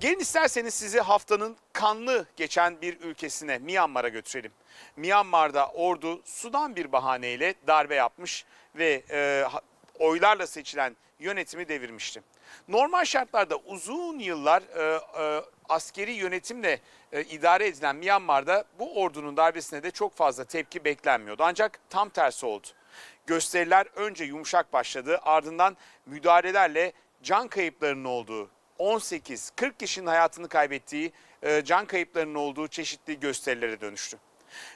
Gelin isterseniz sizi haftanın kanlı geçen bir ülkesine Myanmar'a götürelim. Myanmar'da ordu sudan bir bahaneyle darbe yapmış ve e, oylarla seçilen yönetimi devirmişti. Normal şartlarda uzun yıllar e, e, askeri yönetimle e, idare edilen Myanmar'da bu ordunun darbesine de çok fazla tepki beklenmiyordu. Ancak tam tersi oldu. Gösteriler önce yumuşak başladı ardından müdahalelerle can kayıplarının olduğu 18-40 kişinin hayatını kaybettiği e, can kayıplarının olduğu çeşitli gösterilere dönüştü.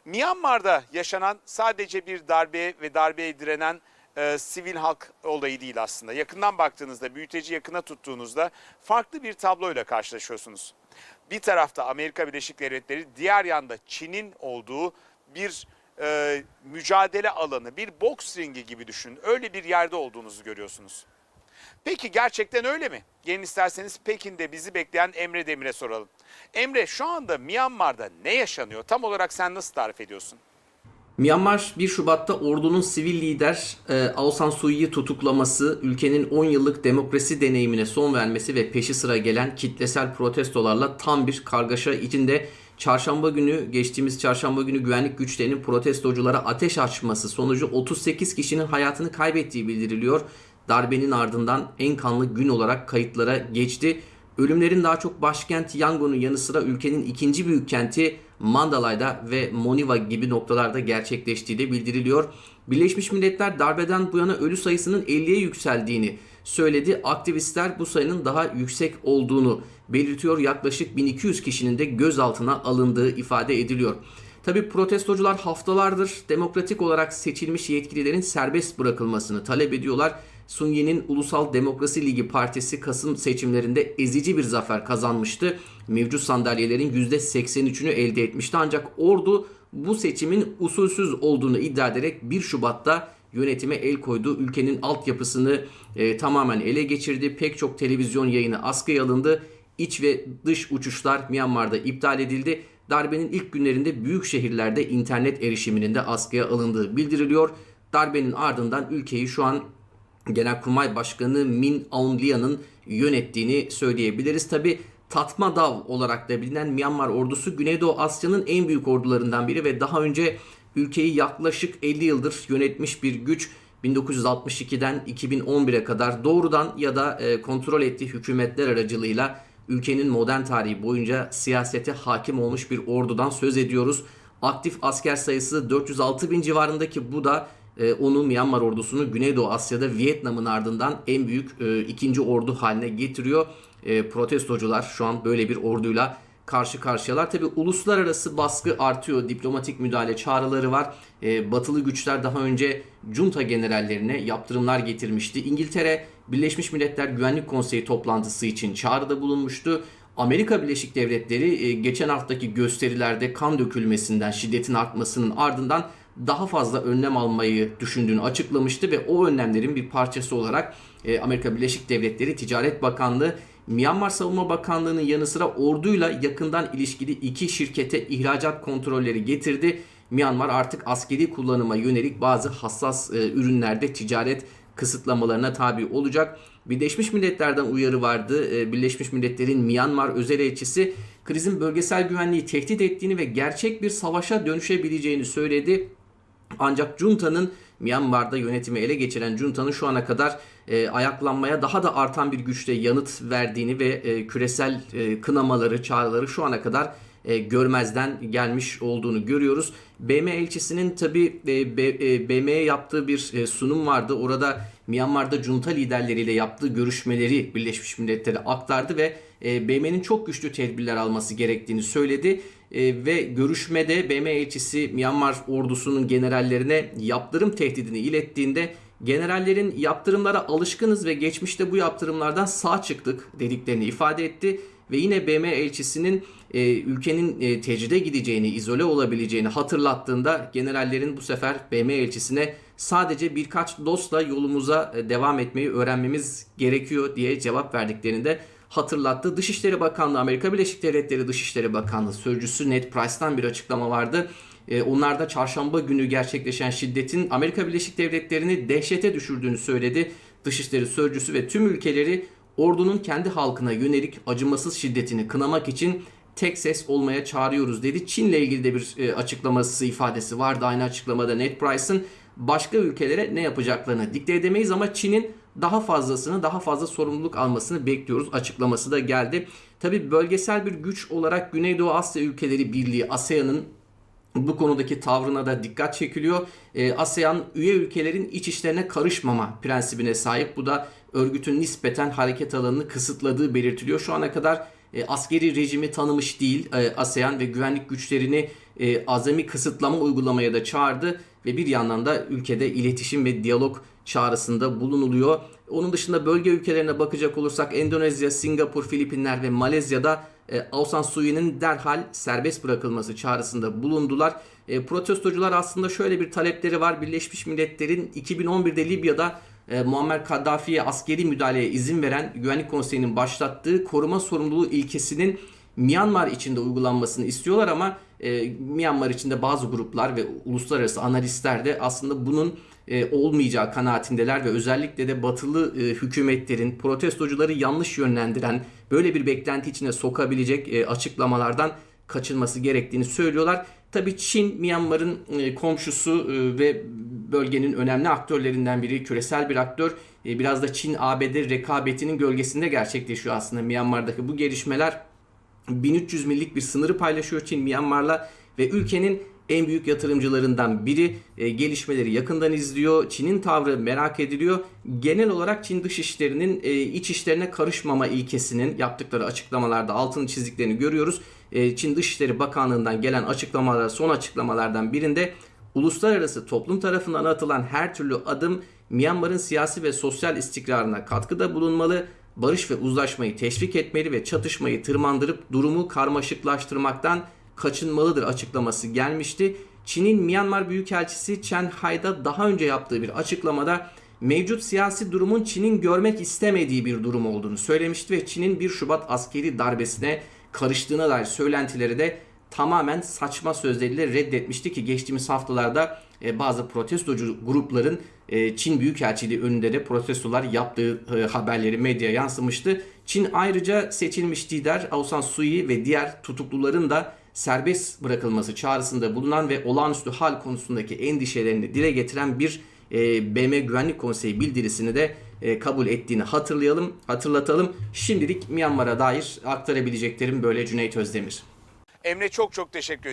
Myanmar'da yaşanan sadece bir darbeye ve darbeye direnen e, sivil halk olayı değil aslında. Yakından baktığınızda, büyüteci yakına tuttuğunuzda farklı bir tabloyla karşılaşıyorsunuz. Bir tarafta Amerika Birleşik Devletleri, diğer yanda Çin'in olduğu bir e, mücadele alanı, bir boks ringi gibi düşünün. Öyle bir yerde olduğunuzu görüyorsunuz. Peki gerçekten öyle mi? Gelin isterseniz Pekin'de bizi bekleyen Emre Demir'e soralım. Emre şu anda Myanmar'da ne yaşanıyor? Tam olarak sen nasıl tarif ediyorsun? Myanmar 1 Şubat'ta ordunun sivil lider e, Aung San Suu Kyi'yi tutuklaması, ülkenin 10 yıllık demokrasi deneyimine son vermesi ve peşi sıra gelen kitlesel protestolarla tam bir kargaşa içinde çarşamba günü geçtiğimiz çarşamba günü güvenlik güçlerinin protestoculara ateş açması sonucu 38 kişinin hayatını kaybettiği bildiriliyor. Darbenin ardından en kanlı gün olarak kayıtlara geçti. Ölümlerin daha çok başkent Yangon'un yanı sıra ülkenin ikinci büyük kenti Mandalay'da ve Moniva gibi noktalarda gerçekleştiği de bildiriliyor. Birleşmiş Milletler darbeden bu yana ölü sayısının 50'ye yükseldiğini söyledi. Aktivistler bu sayının daha yüksek olduğunu belirtiyor. Yaklaşık 1200 kişinin de gözaltına alındığı ifade ediliyor. Tabi protestocular haftalardır demokratik olarak seçilmiş yetkililerin serbest bırakılmasını talep ediyorlar. Sun Ulusal Demokrasi Ligi Partisi Kasım seçimlerinde ezici bir zafer kazanmıştı. Mevcut sandalyelerin %83'ünü elde etmişti ancak ordu bu seçimin usulsüz olduğunu iddia ederek 1 Şubat'ta yönetime el koydu. Ülkenin altyapısını e, tamamen ele geçirdi. Pek çok televizyon yayını askıya alındı. İç ve dış uçuşlar Myanmar'da iptal edildi. Darbenin ilk günlerinde büyük şehirlerde internet erişiminin de askıya alındığı bildiriliyor. Darbenin ardından ülkeyi şu an Genelkurmay Başkanı Min Aung yönettiğini söyleyebiliriz. Tabi Tatmadaw olarak da bilinen Myanmar ordusu Güneydoğu Asya'nın en büyük ordularından biri ve daha önce ülkeyi yaklaşık 50 yıldır yönetmiş bir güç. 1962'den 2011'e kadar doğrudan ya da e, kontrol ettiği hükümetler aracılığıyla ülkenin modern tarihi boyunca siyasete hakim olmuş bir ordudan söz ediyoruz. Aktif asker sayısı 406 bin civarındaki bu da e, onu Myanmar ordusunu Güneydoğu Asya'da Vietnam'ın ardından en büyük e, ikinci ordu haline getiriyor. E, protestocular şu an böyle bir orduyla karşı karşıyalar. Tabi uluslararası baskı artıyor. Diplomatik müdahale çağrıları var. E, batılı güçler daha önce junta generallerine yaptırımlar getirmişti. İngiltere Birleşmiş Milletler Güvenlik Konseyi toplantısı için çağrıda bulunmuştu. Amerika Birleşik Devletleri e, geçen haftaki gösterilerde kan dökülmesinden, şiddetin artmasının ardından daha fazla önlem almayı düşündüğünü açıklamıştı ve o önlemlerin bir parçası olarak e, Amerika Birleşik Devletleri Ticaret Bakanlığı Myanmar Savunma Bakanlığı'nın yanı sıra orduyla yakından ilişkili iki şirkete ihracat kontrolleri getirdi. Myanmar artık askeri kullanıma yönelik bazı hassas e, ürünlerde ticaret kısıtlamalarına tabi olacak. Birleşmiş Milletler'den uyarı vardı. Ee, Birleşmiş Milletler'in Myanmar özel elçisi krizin bölgesel güvenliği tehdit ettiğini ve gerçek bir savaşa dönüşebileceğini söyledi. Ancak Junta'nın Myanmar'da yönetimi ele geçiren Junta'nın şu ana kadar e, ayaklanmaya daha da artan bir güçle yanıt verdiğini ve e, küresel e, kınamaları, çağrıları şu ana kadar e, görmezden gelmiş olduğunu görüyoruz. BM elçisinin tabi e, e, BM'ye yaptığı bir e, sunum vardı. Orada Myanmar'da junta liderleriyle yaptığı görüşmeleri Birleşmiş Milletler'e aktardı ve e, BM'nin çok güçlü tedbirler alması gerektiğini söyledi. E, ve görüşmede BM elçisi Myanmar ordusunun generallerine yaptırım tehdidini ilettiğinde generallerin yaptırımlara alışkınız ve geçmişte bu yaptırımlardan sağ çıktık dediklerini ifade etti ve yine BM elçisinin e, ülkenin e, tecride gideceğini, izole olabileceğini hatırlattığında generallerin bu sefer BM elçisine sadece birkaç dostla yolumuza e, devam etmeyi öğrenmemiz gerekiyor diye cevap verdiklerini de hatırlattı. Dışişleri Bakanlığı, Amerika Birleşik Devletleri Dışişleri Bakanlığı sözcüsü Ned Price'tan bir açıklama vardı. E, onlar da çarşamba günü gerçekleşen şiddetin Amerika Birleşik Devletleri'ni dehşete düşürdüğünü söyledi. Dışişleri Sözcüsü ve tüm ülkeleri ordunun kendi halkına yönelik acımasız şiddetini kınamak için tek ses olmaya çağırıyoruz dedi. Çin'le ilgili de bir e, açıklaması ifadesi vardı aynı açıklamada Ned Price'ın başka ülkelere ne yapacaklarını dikte edemeyiz ama Çin'in daha fazlasını, daha fazla sorumluluk almasını bekliyoruz açıklaması da geldi. Tabi bölgesel bir güç olarak Güneydoğu Asya Ülkeleri Birliği ASEAN'ın bu konudaki tavrına da dikkat çekiliyor. Ee, ASEAN üye ülkelerin iç işlerine karışmama prensibine sahip. Bu da örgütün nispeten hareket alanını kısıtladığı belirtiliyor. Şu ana kadar e, askeri rejimi tanımış değil e, ASEAN ve güvenlik güçlerini e, azami kısıtlama uygulamaya da çağırdı ve bir yandan da ülkede iletişim ve diyalog çağrısında bulunuluyor. Onun dışında bölge ülkelerine bakacak olursak Endonezya, Singapur, Filipinler ve Malezya'da e, Aung San derhal serbest bırakılması çağrısında bulundular. E, protestocular aslında şöyle bir talepleri var. Birleşmiş Milletler'in 2011'de Libya'da e, Muammer Kaddafi'ye askeri müdahaleye izin veren Güvenlik Konseyi'nin başlattığı koruma sorumluluğu ilkesinin Myanmar içinde uygulanmasını istiyorlar ama e, Myanmar içinde bazı gruplar ve uluslararası analistler de aslında bunun e, olmayacağı kanaatindeler ve özellikle de batılı e, hükümetlerin protestocuları yanlış yönlendiren böyle bir beklenti içine sokabilecek e, açıklamalardan kaçınması gerektiğini söylüyorlar. Tabii Çin Myanmar'ın e, komşusu e, ve bölgenin önemli aktörlerinden biri, küresel bir aktör. E, Biraz da Çin-ABD rekabetinin gölgesinde gerçekleşiyor aslında Myanmar'daki bu gelişmeler. 1300 millik bir sınırı paylaşıyor Çin Myanmar'la ve ülkenin en büyük yatırımcılarından biri E, gelişmeleri yakından izliyor. Çin'in tavrı merak ediliyor. Genel olarak Çin dışişlerinin e, iç işlerine karışmama ilkesinin yaptıkları açıklamalarda altını çizdiklerini görüyoruz. E, Çin Dışişleri Bakanlığı'ndan gelen açıklamalar, son açıklamalardan birinde uluslararası toplum tarafından atılan her türlü adım Myanmar'ın siyasi ve sosyal istikrarına katkıda bulunmalı barış ve uzlaşmayı teşvik etmeli ve çatışmayı tırmandırıp durumu karmaşıklaştırmaktan kaçınmalıdır açıklaması gelmişti. Çin'in Myanmar Büyükelçisi Chen Hai'da daha önce yaptığı bir açıklamada mevcut siyasi durumun Çin'in görmek istemediği bir durum olduğunu söylemişti ve Çin'in 1 Şubat askeri darbesine karıştığına dair söylentileri de tamamen saçma sözleriyle reddetmişti ki geçtiğimiz haftalarda e, bazı protestocu grupların e, Çin Büyükelçiliği önünde de protestolar yaptığı e, haberleri medyaya yansımıştı. Çin ayrıca seçilmiş lider Aung Kyi ve diğer tutukluların da serbest bırakılması çağrısında bulunan ve olağanüstü hal konusundaki endişelerini dile getiren bir BM Güvenlik Konseyi bildirisini de kabul ettiğini hatırlayalım, hatırlatalım. Şimdilik Myanmar'a dair aktarabileceklerim böyle Cüneyt Özdemir. Emre çok çok teşekkür ediyorum.